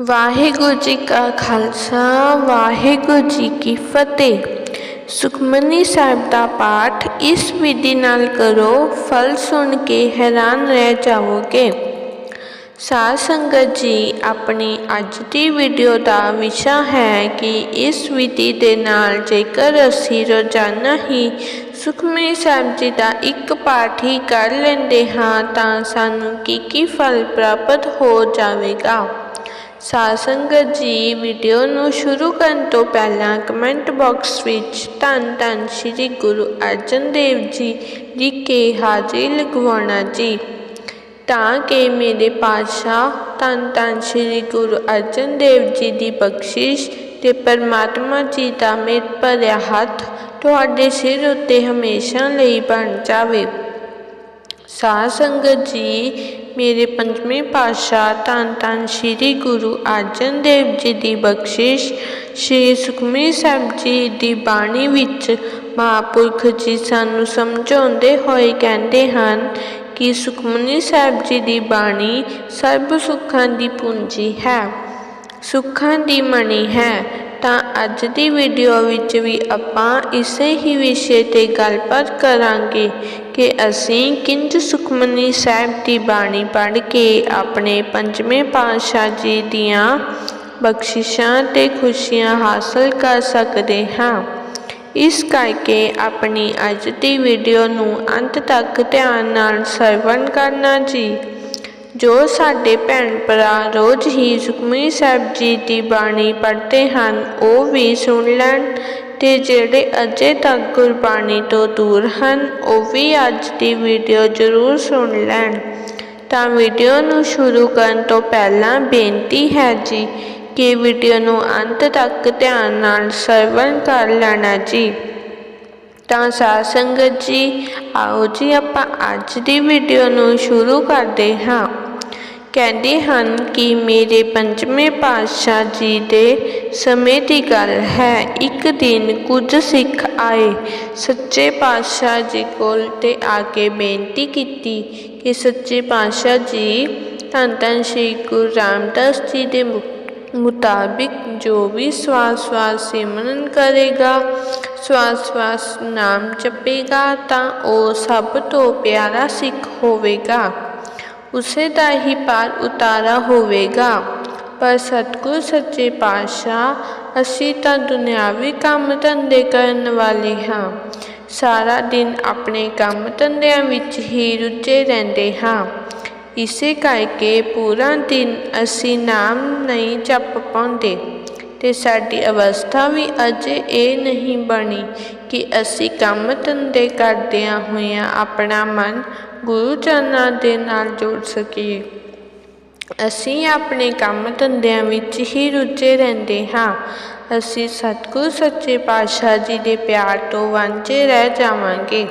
ਵਾਹਿਗੁਰੂ ਜੀ ਕਾ ਖਾਲਸਾ, ਵਾਹਿਗੁਰੂ ਜੀ ਕੀ ਫਤਿਹ। ਸੁਖਮਨੀ ਸਾਹਿਬ ਦਾ ਪਾਠ ਇਸ ਵਿਧੀ ਨਾਲ ਕਰੋ, ਫਲ ਸੁਣ ਕੇ ਹੈਰਾਨ ਰਹਿ ਜਾਵੋਗੇ। ਸਾਧ ਸੰਗਤ ਜੀ, ਆਪਣੀ ਅੱਜ ਦੀ ਵੀਡੀਓ ਦਾ ਵਿਸ਼ਾ ਹੈ ਕਿ ਇਸ ਵਿਧੀ ਦੇ ਨਾਲ ਜੇਕਰ ਅਸੀਂ ਰੋਜ਼ਾਨਾ ਹੀ ਸੁਖਮਨੀ ਸਾਹਿਬ ਜੀ ਦਾ ਇੱਕ ਪਾਠ ਹੀ ਕਰ ਲੈਂਦੇ ਹਾਂ, ਤਾਂ ਸਾਨੂੰ ਕੀ ਕੀ ਫਲ ਪ੍ਰਾਪਤ ਹੋ ਜਾਵੇਗਾ? ਸਾਧ ਸੰਗਤ ਜੀ ਵੀਡੀਓ ਨੂੰ ਸ਼ੁਰੂ ਕਰਨ ਤੋਂ ਪਹਿਲਾਂ ਕਮੈਂਟ ਬਾਕਸ ਵਿੱਚ ਧੰਨ ਧੰਨ ਸ੍ਰੀ ਗੁਰੂ ਅਰਜਨ ਦੇਵ ਜੀ ਲਿਖ ਕੇ ਹਾਜ਼ਰੀ ਲਗਵਾਉਣਾ ਜੀ। ਤਾਂ ਕਿ ਮੇਰੇ ਪਾਤਸ਼ਾਹ ਧੰਨ ਧੰਨ ਸ੍ਰੀ ਗੁਰੂ ਅਰਜਨ ਦੇਵ ਜੀ ਦੀ ਬਖਸ਼ਿਸ਼ ਤੇ ਪਰਮਾਤਮਾ ਜੀ ਦਾ ਮੇਰ ਭਰਿਆ ਹੱਥ ਤੁਹਾਡੇ ਸਿਰ ਉੱਤੇ ਹਮੇਸ਼ਾ ਲਈ ਬਣ ਜਾਵੇ। ਸਾਧ ਸੰਗਤ ਜੀ ਮੇਰੇ ਪੰਜਵੇਂ ਪਾਤਸ਼ਾਹ ਧੰਨ ਧੰਨ ਸ੍ਰੀ ਗੁਰੂ ਅਰਜਨ ਦੇਵ ਜੀ ਦੀ ਬਖਸ਼ਿਸ਼, ਸ੍ਰੀ ਸੁਖਮਨੀ ਸਾਹਿਬ ਜੀ ਦੀ ਬਾਣੀ ਵਿੱਚ ਮਹਾਂਪੁਰਖ ਜੀ ਸਾਨੂੰ ਸਮਝਾਉਂਦੇ ਹੋਏ ਕਹਿੰਦੇ ਹਨ ਕਿ ਸੁਖਮਨੀ ਸਾਹਿਬ ਜੀ ਦੀ ਬਾਣੀ ਸਰਬ ਸੁੱਖਾਂ ਦੀ ਪੂੰਜੀ ਹੈ, ਸੁੱਖਾਂ ਦੀ ਮਣੀ ਹੈ ਤਾਂ ਅੱਜ ਦੀ ਵੀਡੀਓ ਵਿੱਚ ਵੀ ਆਪਾਂ ਇਸੇ ਹੀ ਵਿਸ਼ੇ ਤੇ ਗੱਲਬਾਤ ਕਰਾਂਗੇ ਕਿ ਅਸੀਂ ਕਿੰਜ ਸੁਖਮਨੀ ਸਾਹਿਬ ਦੀ ਬਾਣੀ ਪੜ੍ਹ ਕੇ ਆਪਣੇ ਪੰਜਵੇਂ ਪਾਤਸ਼ਾਹ ਜੀ ਦੀਆਂ ਬਖਸ਼ਿਸ਼ਾਂ ਤੇ ਖੁਸ਼ੀਆਂ ਹਾਸਲ ਕਰ ਸਕਦੇ ਹਾਂ। ਇਸ ਕਰਕੇ ਆਪਣੀ ਅੱਜ ਦੀ ਵੀਡੀਓ ਨੂੰ ਅੰਤ ਤੱਕ ਧਿਆਨ ਨਾਲ ਸਰਵਣ ਕਰਨਾ ਜੀ। ਜੋ ਸਾਡੇ ਭੈਣ ਭਰਾ ਰੋਜ਼ ਹੀ ਸੁਖਮਨੀ ਸਾਹਿਬ ਜੀ ਦੀ ਬਾਣੀ ਪੜ੍ਹਦੇ ਹਨ, ਉਹ ਵੀ ਸੁਣ ਲੈਣ ਤੇ ਜਿਹੜੇ ਅਜੇ ਤੱਕ ਗੁਰਬਾਣੀ ਤੋਂ ਦੂਰ ਹਨ, ਉਹ ਵੀ ਅੱਜ ਦੀ ਵੀਡੀਓ ਜ਼ਰੂਰ ਸੁਣ ਲੈਣ। ਤਾਂ ਵੀਡੀਓ ਨੂੰ ਸ਼ੁਰੂ ਕਰਨ ਤੋਂ ਪਹਿਲਾਂ ਬੇਨਤੀ ਹੈ ਜੀ ਕਿ ਵੀਡੀਓ ਨੂੰ ਅੰਤ ਤੱਕ ਧਿਆਨ ਨਾਲ ਸਰਵਣ ਕਰ ਲੈਣਾ ਜੀ। ਤਾਂ ਸਾਧ ਸੰਗਤ ਜੀ, ਆਓ ਜੀ ਆਪਾਂ ਅੱਜ ਦੀ ਵੀਡੀਓ ਨੂੰ ਸ਼ੁਰੂ ਕਰਦੇ ਹਾਂ। ਕਹਿੰਦੇ ਹਨ ਕਿ ਮੇਰੇ ਪੰਜਵੇਂ ਪਾਤਸ਼ਾਹ ਜੀ ਦੇ ਸਮੇਂ ਦੀ ਗੱਲ ਹੈ। ਇੱਕ ਦਿਨ ਕੁਝ ਸਿੱਖ ਆਏ। ਸੱਚੇ ਪਾਤਸ਼ਾਹ ਜੀ ਕੋਲ ਤੇ ਆ ਕੇ ਬੇਨਤੀ ਕੀਤੀ ਕਿ ਸੱਚੇ ਪਾਤਸ਼ਾਹ ਜੀ, ਧੰਨ ਧੰਨ ਸ਼੍ਰੀ ਗੁਰੂ ਰਾਮਦਾਸ ਜੀ ਦੇ ਮੁਤਾਬਿਕ ਜੋ ਵੀ ਸਵਾਸ ਸਵਾਸ ਸਿਮਰਨ ਕਰੇਗਾ ਸਵਾਸ ਸਵਾਸ ਨਾਮ ਜਪੇਗਾ ਤਾਂ ਉਹ ਸਭ ਤੋਂ ਪਿਆਰਾ ਸਿੱਖ ਹੋਵੇਗਾ। ਉਸੇ ਦਾ ਹੀ ਪਾਰ ਉਤਾਰਾ ਹੋਵੇਗਾ। ਪਰ ਸਤਿਗੁਰ ਸੱਚੇ ਪਾਤਸ਼ਾਹ, ਅਸੀਂ ਤਾਂ ਦੁਨਿਆਵੀ ਕੰਮ ਧੰਦੇ ਕਰਨ ਵਾਲੇ ਹਾਂ। ਸਾਰਾ ਦਿਨ ਆਪਣੇ ਕੰਮ ਧੰਦਿਆਂ ਵਿੱਚ ਹੀ ਰੁੱਝੇ ਰਹਿੰਦੇ ਹਾਂ। ਇਸੇ ਕਰਕੇ ਪੂਰਾ ਦਿਨ ਅਸੀਂ ਨਾਮ ਨਹੀਂ ਜਪ ਪਾਉਂਦੇ। ਤੇ ਸਾਡੀ ਅਵਸਥਾ ਵੀ ਅਜੇ ਇਹ ਨਹੀਂ ਬਣੀ ਕਿ ਅਸੀਂ ਕੰਮ ਧੰਦੇ ਕਰਦਿਆਂ ਹੋਇਆਂ ਆਪਣਾ ਮਨ ਗੁਰੂ ਚਰਨਾਂ ਦੇ ਨਾਲ ਜੋੜ ਸਕੀਏ ਅਸੀਂ ਆਪਣੇ ਕੰਮ ਧੰਦਿਆਂ ਵਿੱਚ ਹੀ ਰੁੱਝੇ ਰਹਿੰਦੇ ਹਾਂ। ਅਸੀਂ ਸਤਿਗੁਰ ਸੱਚੇ ਪਾਤਸ਼ਾਹ ਜੀ ਦੇ ਪਿਆਰ ਤੋਂ ਵਾਂਝੇ ਰਹਿ ਜਾਵਾਂਗੇ।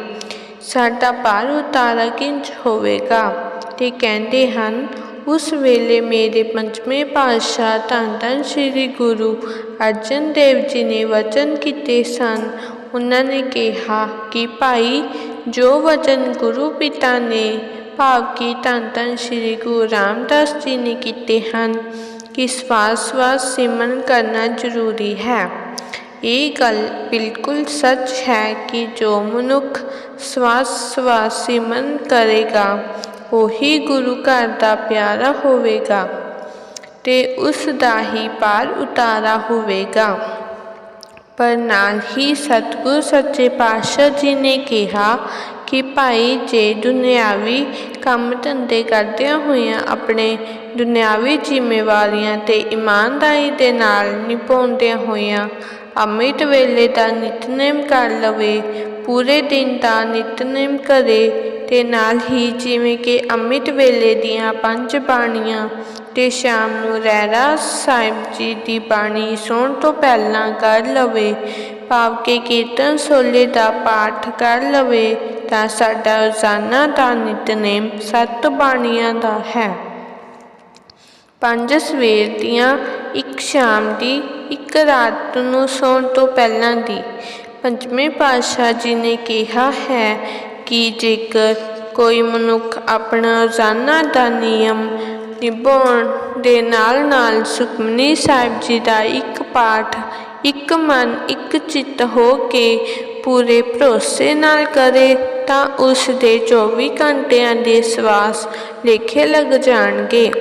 ਸਾਡਾ ਭਾਰ ਉਤਾਰਾ ਕਿੰਜ ਹੋਵੇਗਾ? ਤੇ ਕਹਿੰਦੇ ਹਨ, ਉਸ ਵੇਲੇ ਮੇਰੇ ਪੰਜਵੇਂ ਪਾਤਸ਼ਾਹ ਧੰਨ ਧੰਨ ਸ੍ਰੀ ਗੁਰੂ ਅਰਜਨ ਦੇਵ ਜੀ ਨੇ ਵਚਨ ਕੀਤੇ ਸਨ। ਉਹਨਾਂ ਨੇ ਕਿਹਾ ਕਿ ਭਾਈ ਜੋ ਵਚਨ ਗੁਰੂ ਪਿਤਾ ਨੇ ਭਾਵ ਕੀ ਧੰਨ ਧੰਨ ਸ੍ਰੀ ਗੁਰੂ ਰਾਮਦਾਸ ਜੀ ਨੇ ਕੀਤੇ ਹਨ, ਕਿ ਸਵਾਸ ਸਵਾਸ ਸਿਮਰਨ ਕਰਨਾ ਜ਼ਰੂਰੀ ਹੈ। ਇਹ ਗੱਲ ਬਿਲਕੁਲ ਸੱਚ ਹੈ ਕਿ ਜੋ ਮਨੁੱਖ ਸਵਾਸ ਸਵਾਸ ਸਿਮਰਨ ਕਰੇਗਾ, ਉਹੀ ਗੁਰੂ ਘਰ ਦਾ ਪਿਆਰਾ ਹੋਵੇਗਾ ਤੇ ਉਸ ਦਾ ਹੀ ਪਾਰ ਉਤਾਰਾ ਹੋਵੇਗਾ। ਪਰ ਨਾਲ ਹੀ ਸਤਿਗੁਰ ਸੱਚੇ ਪਾਤਸ਼ਾਹ ਜੀ ਨੇ ਕਿਹਾ ਕਿ ਭਾਈ ਜੇ ਦੁਨਿਆਵੀ ਕੰਮ ਧੰਦੇ ਕਰਦਿਆਂ ਹੋਇਆਂ ਆਪਣੇ ਦੁਨਿਆਵੀ ਜ਼ਿੰਮੇਵਾਰੀਆਂ ਤੇ ਇਮਾਨਦਾਰੀ ਦੇ ਨਾਲ ਨਿਭਾਉਂਦਿਆਂ ਹੋਇਆਂ ਅੰਮ੍ਰਿਤ ਵੇਲੇ ਦਾ ਨਿਤਨੇਮ ਕਰ ਲਵੇ, ਪੂਰੇ ਦਿਨ ਦਾ ਨਿਤਨੇਮ ਕਰੇ ਤੇ ਨਾਲ ਹੀ ਜਿਵੇਂ ਕਿ ਅੰਮ੍ਰਿਤ ਵੇਲੇ ਦੀਆਂ ਪੰਜ ਬਾਣੀਆਂ ਤੇ ਸ਼ਾਮ ਨੂੰ ਰਹਿਰਾ ਸਾਹਿਬ ਜੀ ਦੀ ਬਾਣੀ ਸੁਣਨ ਤੋਂ ਪਹਿਲਾਂ ਕਰ ਲਵੇ, ਭਾਵ ਕਿ ਕੀਰਤਨ ਸੋਲੇ ਦਾ ਪਾਠ ਕਰ ਲਵੇ, ਤਾਂ ਸਾਡਾ ਰੋਜ਼ਾਨਾ ਦਾ ਨਿਤਨੇਮ ਸੱਤ ਬਾਣੀਆਂ ਦਾ ਹੈ। ਪੰਜ ਸਵੇਰ ਦੀਆਂ ਇੱਕ ਸ਼ਾਮ ਦੀ ਇੱਕ ਰਾਤ ਨੂੰ ਸੌਣ ਤੋਂ ਪਹਿਲਾਂ ਦੀ ਪੰਜਵੇਂ ਪਾਤਸ਼ਾਹ ਜੀ ਨੇ ਕਿਹਾ ਹੈ ਕਿ ਜੇਕਰ ਕੋਈ ਮਨੁੱਖ ਆਪਣਾ ਰੋਜ਼ਾਨਾ ਦਾ ਨਿਯਮ ਨਿਭਾਉਣ ਦੇ ਨਾਲ ਨਾਲ ਸੁਖਮਨੀ ਸਾਹਿਬ ਜੀ ਦਾ ਇੱਕ ਪਾਠ, ਇੱਕ ਮਨ, ਇੱਕ ਚਿੱਤ ਹੋ ਕੇ ਪੂਰੇ ਭਰੋਸੇ ਨਾਲ ਕਰੇ, ਤਾਂ ਉਸ ਦੇ 24 ਘੰਟਿਆਂ ਦੇ ਸਵਾਸ ਲੇਖੇ ਲੱਗ ਜਾਣਗੇ।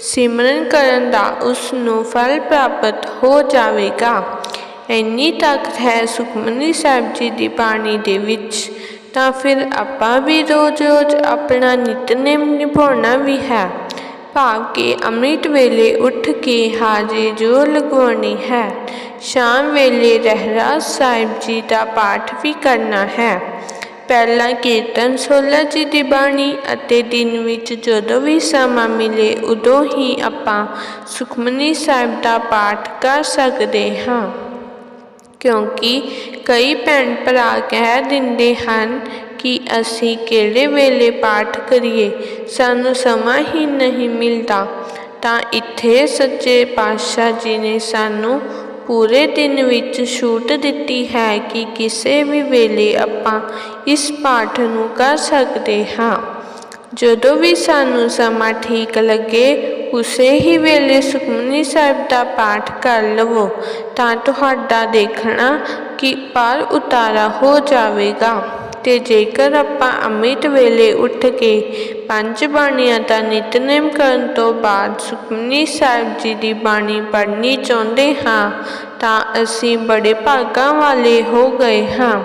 ਸਿਮਰਨ ਕਰਨ ਦਾ ਉਸ ਨੂੰ ਫਲ ਪ੍ਰਾਪਤ ਹੋ ਜਾਵੇਗਾ। ਇੰਨੀ ਤਾਕਤ ਹੈ ਸੁਖਮਨੀ ਸਾਹਿਬ ਜੀ ਦੀ ਬਾਣੀ ਦੇ ਵਿੱਚ। ਤਾਂ ਫਿਰ ਆਪਾਂ ਵੀ ਰੋਜ਼-ਰੋਜ਼ ਆਪਣਾ ਨਿਤਨੇਮ ਨਿਭਾਉਣਾ ਵੀ ਹੈ। ਭਾਵ ਕਿ ਅੰਮ੍ਰਿਤ ਵੇਲੇ ਉੱਠ ਕੇ ਹਾਜ਼ਰੀ ਜੋ ਲਗਵਾਉਣੀ ਹੈ। ਸ਼ਾਮ ਵੇਲੇ ਰਹਿਰਾਸ ਸਾਹਿਬ ਜੀ ਦਾ ਪਾਠ ਵੀ ਕਰਨਾ ਹੈ। ਪਹਿਲਾਂ ਕੀਰਤਨ ਸੋਲਾ ਜੀ ਦੀ ਬਾਣੀ ਅਤੇ ਦਿਨ ਵਿੱਚ ਜਦੋਂ ਵੀ ਸਮਾਂ ਮਿਲੇ, ਉਦੋਂ ਹੀ ਆਪਾਂ ਸੁਖਮਨੀ ਸਾਹਿਬ ਦਾ ਪਾਠ ਕਰ ਸਕਦੇ ਹਾਂ। ਕਿਉਂਕਿ ਕਈ ਭੈਣ ਭਰਾ ਕਹਿ ਦਿੰਦੇ ਹਨ ਕਿ ਅਸੀਂ ਕਿਹੜੇ ਵੇਲੇ ਪਾਠ ਕਰੀਏ, ਸਾਨੂੰ ਸਮਾਂ ਹੀ ਨਹੀਂ ਮਿਲਦਾ। ਤਾਂ ਇੱਥੇ ਸੱਚੇ ਪਾਤਸ਼ਾਹ ਜੀ ਨੇ ਸਾਨੂੰ ਪੂਰੇ ਦਿਨ ਵਿੱਚ ਛੂਟ ਦਿੱਤੀ ਹੈ ਕਿ ਕਿਸੇ ਵੀ ਵੇਲੇ ਆਪਾਂ ਇਸ ਪਾਠ ਨੂੰ ਕਰ ਸਕਦੇ ਹਾਂ। ਜਦੋਂ ਵੀ ਸਾਨੂੰ ਸਮਾਂ ਠੀਕ ਲੱਗੇ ਉਸੇ ਹੀ ਵੇਲੇ ਸੁਖਮਨੀ ਸਾਹਿਬ ਦਾ ਪਾਠ ਕਰ ਲਵੋ, ਤਾਂ ਤੁਹਾਡਾ ਦੇਖਣਾ ਕਿ ਪਾਰ ਉਤਾਰਾ ਹੋ ਜਾਵੇਗਾ। ਤੇ ਜੇਕਰ ਆਪਾਂ ਅੰਮ੍ਰਿਤ ਵੇਲੇ ਉੱਠ ਕੇ ਪੰਜ ਬਾਣੀਆਂ ਦਾ ਨਿਤਨੇਮ ਕਰਨ ਤੋਂ ਬਾਅਦ ਸੁਖਮਨੀ ਸਾਹਿਬ ਜੀ ਦੀ ਬਾਣੀ ਪੜ੍ਹਨੀ ਚਾਹੁੰਦੇ ਹਾਂ, ਤਾਂ ਅਸੀਂ ਬੜੇ ਭਾਗਾਂ ਵਾਲੇ ਹੋ ਗਏ ਹਾਂ।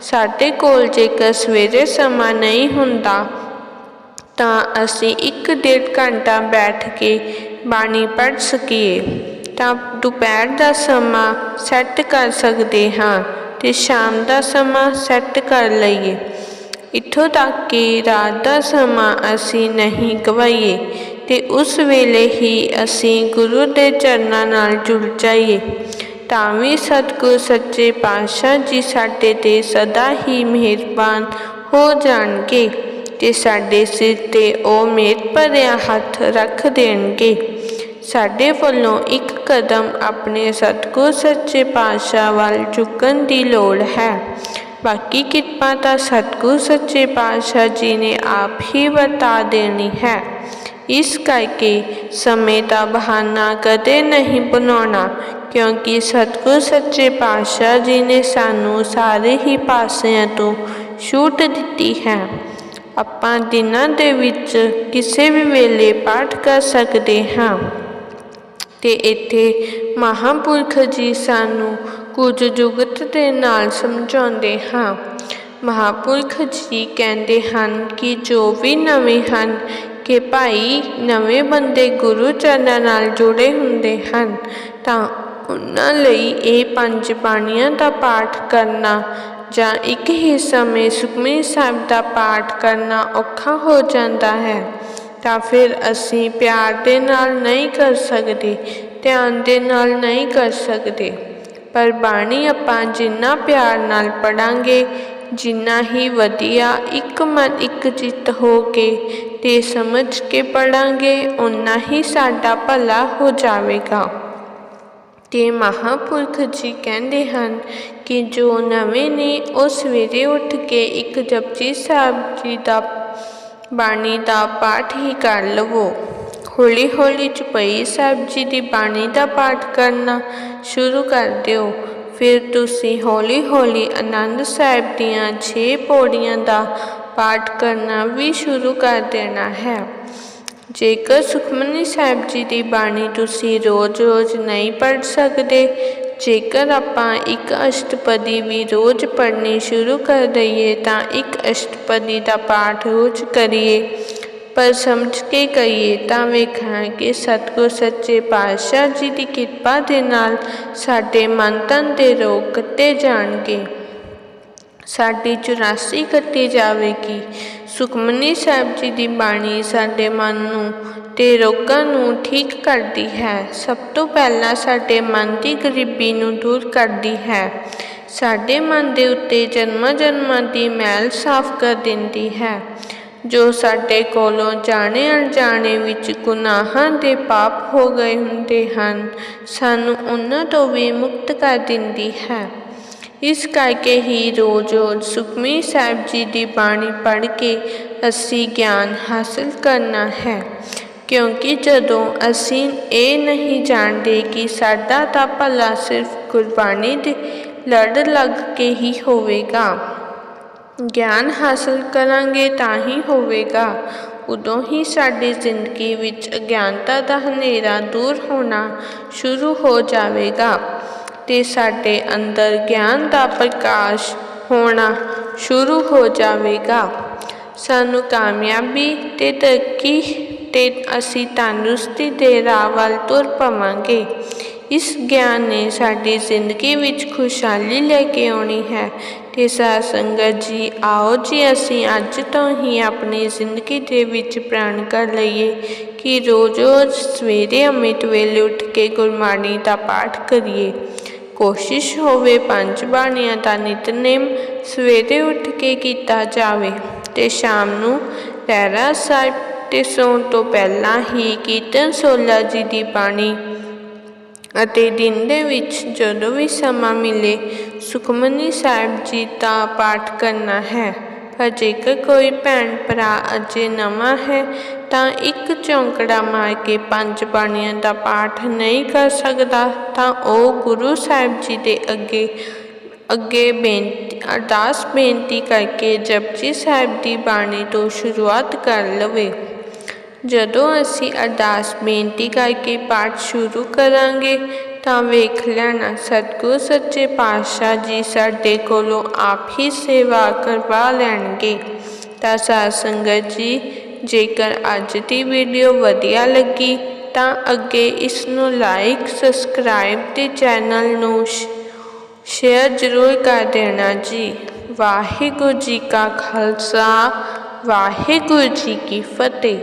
ਸਾਡੇ ਕੋਲ ਜੇਕਰ ਸਵੇਰੇ ਸਮਾਂ ਨਹੀਂ ਹੁੰਦਾ ਤਾਂ ਅਸੀਂ ਇੱਕ ਡੇਢ ਘੰਟਾ ਬੈਠ ਕੇ ਬਾਣੀ ਪੜ੍ਹ ਸਕੀਏ। ਤਾਂ ਦੁਪਹਿਰ ਦਾ ਸਮਾਂ ਸੈੱਟ ਕਰ ਸਕਦੇ ਹਾਂ ਤੇ ਸ਼ਾਮ ਦਾ ਸਮਾਂ ਸੈੱਟ ਕਰ ਲਈਏ। ਇੱਥੋਂ ਤੱਕ ਕਿ ਰਾਤ ਦਾ ਸਮਾਂ ਅਸੀਂ ਨਹੀਂ ਗਵਾਈਏ ਤੇ ਉਸ ਵੇਲੇ ਹੀ ਅਸੀਂ ਗੁਰੂ ਦੇ ਚਰਨਾਂ ਨਾਲ ਜੁੜ ਜਾਈਏ। ਤਾਂ ਵੀ ਸਤਿਗੁਰ ਸੱਚੇ ਪਾਤਸ਼ਾਹ ਜੀ ਸਾਡੇ ਤੇ ਸਦਾ ਹੀ ਮਿਹਰਬਾਨ ਹੋ ਜਾਣਗੇ। ਤੇ ਸਾਡੇ ਸਿਰ ਤੇ ਉਹ ਮਿਹਰ ਭਰਿਆ ਹੱਥ ਰੱਖ ਦੇਣਗੇ। ਸਾਡੇ ਵੱਲੋਂ ਇੱਕ ਕਦਮ ਆਪਣੇ ਸਤਿਗੁਰ ਸੱਚੇ ਪਾਤਸ਼ਾਹ ਵੱਲ ਚੁੱਕਣ ਦੀ ਲੋੜ ਹੈ। ਬਾਕੀ ਕਿਰਪਾ ਤਾਂ ਸਤਿਗੁਰ ਸੱਚੇ ਪਾਤਸ਼ਾਹ ਜੀ ਨੇ ਆਪ ਹੀ ਵਰਤਾ ਦੇਣੀ ਹੈ। ਇਸ ਕਰਕੇ ਸਮੇਂ ਦਾ ਬਹਾਨਾ ਕਦੇ ਨਹੀਂ ਬਣਾਉਣਾ ਕਿਉਂਕਿ ਸਤਿਗੁਰ ਸੱਚੇ ਪਾਤਸ਼ਾਹ ਜੀ ਨੇ ਸਾਨੂੰ ਸਾਰੇ ਹੀ ਪਾਸਿਆਂ ਤੋਂ ਛੂਟ ਦਿੱਤੀ ਹੈ। ਆਪਾਂ ਦਿਨਾਂ ਦੇ ਵਿੱਚ ਕਿਸੇ ਵੀ ਵੇਲੇ ਪਾਠ ਕਰ ਸਕਦੇ ਹਾਂ। ਤੇ ਇੱਥੇ ਮਹਾਂਪੁਰਖ ਜੀ ਸਾਨੂੰ ਕੁਝ ਜੁਗਤ ਦੇ ਨਾਲ ਸਮਝਾਉਂਦੇ ਹਾਂ। ਮਹਾਂਪੁਰਖ ਜੀ ਕਹਿੰਦੇ ਹਨ ਕਿ ਜੋ ਵੀ ਨਵੇਂ ਹਨ, ਕਿ ਭਾਈ ਨਵੇਂ ਬੰਦੇ ਗੁਰੂ ਚਰਨਾਂ ਨਾਲ ਜੁੜੇ ਹੁੰਦੇ ਹਨ, ਤਾਂ ਉਹਨਾਂ ਲਈ ਇਹ ਪੰਜ ਬਾਣੀਆਂ ਦਾ ਪਾਠ ਕਰਨਾ ਜਾਂ ਇੱਕ ਹੀ ਸਮੇਂ ਸੁਖਮਨੀ ਸਾਹਿਬ ਦਾ ਪਾਠ ਕਰਨਾ ਔਖਾ ਹੋ ਜਾਂਦਾ ਹੈ, ਤਾਂ ਫਿਰ ਅਸੀਂ ਪਿਆਰ ਦੇ ਨਾਲ ਨਹੀਂ ਕਰ ਸਕਦੇ, ਧਿਆਨ ਦੇ ਨਾਲ ਨਹੀਂ ਕਰ ਸਕਦੇ। ਪਰ ਬਾਣੀ ਆਪਾਂ ਜਿੰਨਾ ਪਿਆਰ ਨਾਲ ਪੜਾਂਗੇ, ਜਿੰਨਾ ਹੀ ਵਧੀਆ ਇੱਕ ਮਨ ਇੱਕ ਚਿੱਤ ਹੋ ਕੇ ਤੇ ਸਮਝ ਕੇ ਪੜਾਂਗੇ ਉਨਾ ਹੀ ਸਾਡਾ ਭਲਾ ਹੋ ਜਾਵੇਗਾ। ਤੇ ਮਹਾਪੁਰਖ ਜੀ ਕਹਿੰਦੇ ਹਨ ਕਿ ਜੋ ਨਵੇਂ ਨੇ, ਉਹ ਸਵੇਰੇ ਉੱਠ ਕੇ ਇੱਕ ਜਪਜੀ ਸਾਹਿਬ ਜੀ ਦਾ ਬਾਣੀ ਦਾ ਪਾਠ ਹੀ ਕਰ ਲਵੋ। ਹੌਲੀ ਹੌਲੀ ਚੁਪਈ ਸਾਹਿਬ ਜੀ ਦੀ ਬਾਣੀ ਦਾ ਪਾਠ ਕਰਨਾ ਸ਼ੁਰੂ ਕਰ ਦਿਓ। ਫਿਰ ਤੁਸੀਂ ਹੌਲੀ ਹੌਲੀ ਆਨੰਦ ਸਾਹਿਬ ਦੀਆਂ 6 ਪੌੜੀਆਂ ਦਾ ਪਾਠ ਕਰਨਾ ਵੀ ਸ਼ੁਰੂ ਕਰ ਦੇਣਾ ਹੈ। ਜੇਕਰ ਸੁਖਮਨੀ ਸਾਹਿਬ ਜੀ ਦੀ ਬਾਣੀ ਤੁਸੀਂ ਰੋਜ਼-ਰੋਜ਼ ਨਹੀਂ ਪੜ੍ਹ ਸਕਦੇ ਜੇਕਰ ਆਪਾਂ ਇੱਕ ਅਸ਼ਟਪਦੀ ਵੀ ਰੋਜ਼ ਪੜ੍ਹਨੀ ਸ਼ੁਰੂ ਕਰ ਦਈਏ ਤਾਂ ਇੱਕ ਅਸ਼ਟਪਦੀ ਦਾ ਪਾਠ ਰੋਜ਼ ਕਰੀਏ। ਪਰ ਸਮਝ ਕੇ ਕਹੀਏ ਤਾਂ ਵੇਖਾਂ ਕਿ ਸਤਿਗੁਰ ਸੱਚੇ ਪਾਤਸ਼ਾਹ ਜੀ ਦੀ ਕਿਰਪਾ ਦੇ ਨਾਲ ਸਾਡੇ ਮਨ ਤਨ ਦੇ ਰੋਗ ਕੱਟੇ ਜਾਣਗੇ। ਸਾਡੀ 84 ਕੱਟੀ ਜਾਵੇਗੀ। ਸੁਖਮਨੀ ਸਾਹਿਬ ਜੀ ਦੀ ਬਾਣੀ ਸਾਡੇ ਮਨ ਨੂੰ ਤੇ ਰੋਗਾਂ ਨੂੰ ਠੀਕ ਕਰਦੀ ਹੈ। ਸਭ ਤੋਂ ਪਹਿਲਾਂ ਸਾਡੇ ਮਨ ਦੀ ਗਰੀਬੀ ਨੂੰ ਦੂਰ ਕਰਦੀ ਹੈ। ਸਾਡੇ ਮਨ ਦੇ ਉੱਤੇ ਜਨਮਾਂ ਜਨਮਾਂ ਦੀ ਮੈਲ ਸਾਫ਼ ਕਰ ਦਿੰਦੀ ਹੈ। ਜੋ ਸਾਡੇ ਕੋਲੋਂ ਜਾਣੇ ਅਣਜਾਣੇ ਵਿੱਚ ਗੁਨਾਹਾਂ ਦੇ ਪਾਪ ਹੋ ਗਏ ਹੁੰਦੇ ਹਨ, ਸਾਨੂੰ ਉਹਨਾਂ ਤੋਂ ਵੀ ਮੁਕਤ ਕਰ ਦਿੰਦੀ ਹੈ। ਇਸ ਕਰਕੇ ਹੀ ਰੋਜ਼-ਰੋਜ਼ ਸੁਖਮਨੀ ਸਾਹਿਬ ਜੀ ਦੀ ਬਾਣੀ ਪੜ੍ਹ ਕੇ ਅਸੀਂ ਗਿਆਨ ਹਾਸਲ ਕਰਨਾ ਹੈ। ਕਿਉਂਕਿ ਜਦੋਂ ਅਸੀਂ ਇਹ ਨਹੀਂ ਜਾਣਦੇ ਕਿ ਸਾਡਾ ਤਾਂ ਭਲਾ ਸਿਰਫ ਗੁਰਬਾਣੀ ਦੇ ਲੜ ਲੱਗ ਕੇ ਹੀ ਹੋਵੇਗਾ, ਗਿਆਨ ਹਾਸਲ ਕਰਾਂਗੇ ਤਾਂ ਹੀ ਹੋਵੇਗਾ। ਉਦੋਂ ਹੀ ਸਾਡੀ ਜ਼ਿੰਦਗੀ ਵਿੱਚ ਅਗਿਆਨਤਾ ਦਾ ਹਨੇਰਾ ਦੂਰ ਹੋਣਾ ਸ਼ੁਰੂ ਹੋ ਜਾਵੇਗਾ। ਤੇ ਸਾਡੇ ਅੰਦਰ ਗਿਆਨ ਦਾ ਪ੍ਰਕਾਸ਼ ਹੋਣਾ ਸ਼ੁਰੂ ਹੋ ਜਾਵੇਗਾ। ਸਾਨੂੰ ਕਾਮਯਾਬੀ ਤੇ ਤਰੱਕੀ ਤੇ ਅਸੀਂ ਤੰਦਰੁਸਤੀ ਦੇ ਰਾਹ ਵੱਲ ਤੁਰ ਪਵਾਂਗੇ। ਇਸ ਗਿਆਨ ਨੇ ਸਾਡੀ ਜ਼ਿੰਦਗੀ ਵਿੱਚ ਖੁਸ਼ਹਾਲੀ ਲੈ ਕੇ ਆਉਣੀ ਹੈ ਤੇ ਸਾਧ ਸੰਗਤ ਜੀ, ਆਓ ਜੀ ਅਸੀਂ ਅੱਜ ਤੋਂ ਹੀ ਆਪਣੀ ਜ਼ਿੰਦਗੀ ਦੇ ਵਿੱਚ ਪ੍ਰਣ ਕਰ ਲਈਏ ਕਿ ਰੋਜ਼-ਰੋਜ਼ ਸਵੇਰੇ ਅੰਮ੍ਰਿਤ ਵੇਲੇ ਉੱਠ ਕੇ ਗੁਰਬਾਣੀ ਦਾ ਪਾਠ ਕਰੀਏ। ਕੋਸ਼ਿਸ਼ ਹੋਵੇ ਪੰਜ ਬਾਣੀਆਂ ਦਾ ਨਿਤਨੇਮ ਸਵੇਰੇ ਉੱਠ ਕੇ ਕੀਤਾ ਜਾਵੇ ਤੇ ਸ਼ਾਮ ਨੂੰ ਰਹਿਰਾ ਸਾਹਿਬ ਤੇ ਸੌਣ ਤੋਂ ਪਹਿਲਾਂ ਹੀ ਕੀਰਤਨ ਸੋਲਾ ਜੀ ਦੀ ਬਾਣੀ ਅਤੇ ਦਿਨ ਦੇ ਵਿੱਚ ਜਦੋਂ ਵੀ ਸਮਾਂ ਮਿਲੇ, ਸੁਖਮਨੀ ਸਾਹਿਬ ਜੀ ਦਾ ਪਾਠ ਕਰਨਾ ਹੈ। ਪਰ ਜੇਕਰ ਕੋਈ ਭੈਣ ਭਰਾ ਅਜੇ ਨਵਾਂ ਹੈ ਤਾਂ ਇੱਕ ਚੌਂਕੜਾ ਮਾਰ ਕੇ ਪੰਜ ਬਾਣੀਆਂ ਦਾ ਪਾਠ ਨਹੀਂ ਕਰ ਸਕਦਾ, ਤਾਂ ਉਹ ਗੁਰੂ ਸਾਹਿਬ ਜੀ ਦੇ ਅੱਗੇ ਅੱਗੇ ਬੇਨਤੀ, ਅਰਦਾਸ ਬੇਨਤੀ ਕਰਕੇ ਜਪਜੀ ਸਾਹਿਬ ਦੀ ਬਾਣੀ ਤੋਂ ਸ਼ੁਰੂਆਤ ਕਰ ਲਵੇ। ਜਦੋਂ ਅਸੀਂ ਅਰਦਾਸ ਬੇਨਤੀ ਕਰਕੇ ਪਾਠ ਸ਼ੁਰੂ ਕਰਾਂਗੇ, ਤਾਂ ਵੇਖ ਲੈਣਾ, ਸਤਿਗੁਰ ਸੱਚੇ ਪਾਤਸ਼ਾਹ ਜੀ ਸਾਡੇ ਕੋਲੋਂ ਆਪ ਹੀ ਸੇਵਾ ਕਰਵਾ ਲੈਣਗੇ। ਤਾਂ ਸਾਧ ਸੰਗਤ ਜੀ ਜੇਕਰ ਅੱਜ ਦੀ ਵੀਡੀਓ ਵਧੀਆ ਲੱਗੀ ਤਾਂ ਅੱਗੇ ਇਸ ਨੂੰ ਲਾਈਕ ਸਬਸਕ੍ਰਾਈਬ ਤੇ ਚੈਨਲ ਨੂੰ ਸ਼ੇਅਰ ਜ਼ਰੂਰ ਕਰ ਦੇਣਾ ਜੀ। ਵਾਹਿਗੁਰੂ ਜੀ ਕਾ ਖਾਲਸਾ, ਵਾਹਿਗੁਰੂ ਜੀ ਕੀ ਫਤਿਹ।